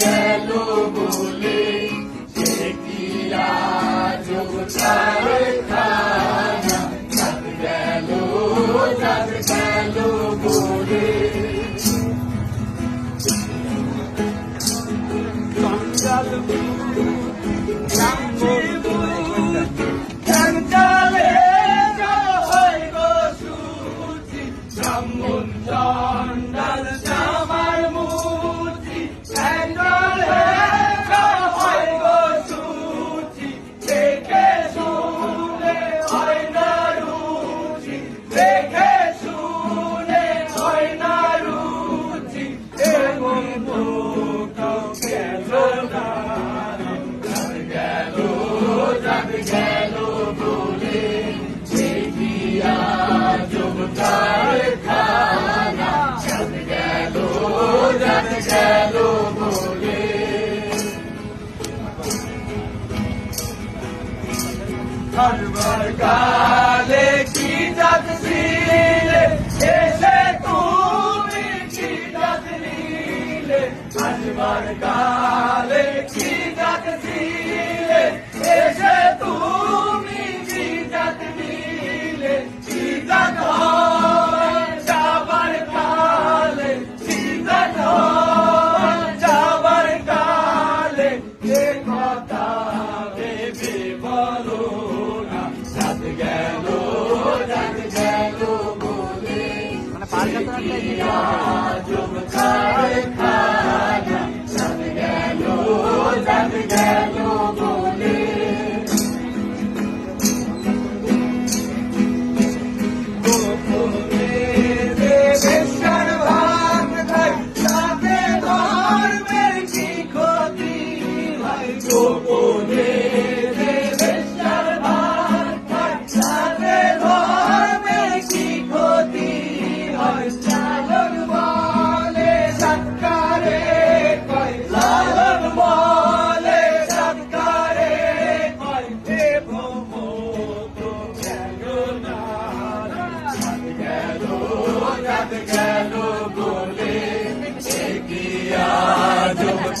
যেন বলে Someone done. যাক গেল বলে হরবার কালে কি যাক ছিলে এসে তুমি কি যাক নিলে হরবার কালে কি জমকার খানা যাত গেল যাত গেল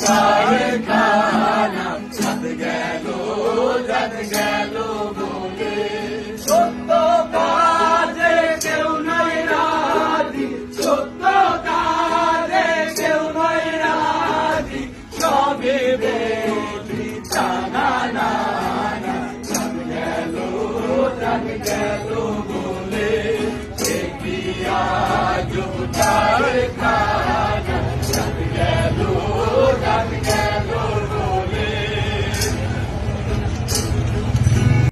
জমকার খানা যাত গেল যাত গেল বলে সত্য কাজে কেউ নাই রাজি সত্য কাজে কেউ নাই রাজি সবে বলি জানা না যাত গেল যাত গেল বলে দেখিয়া জমতার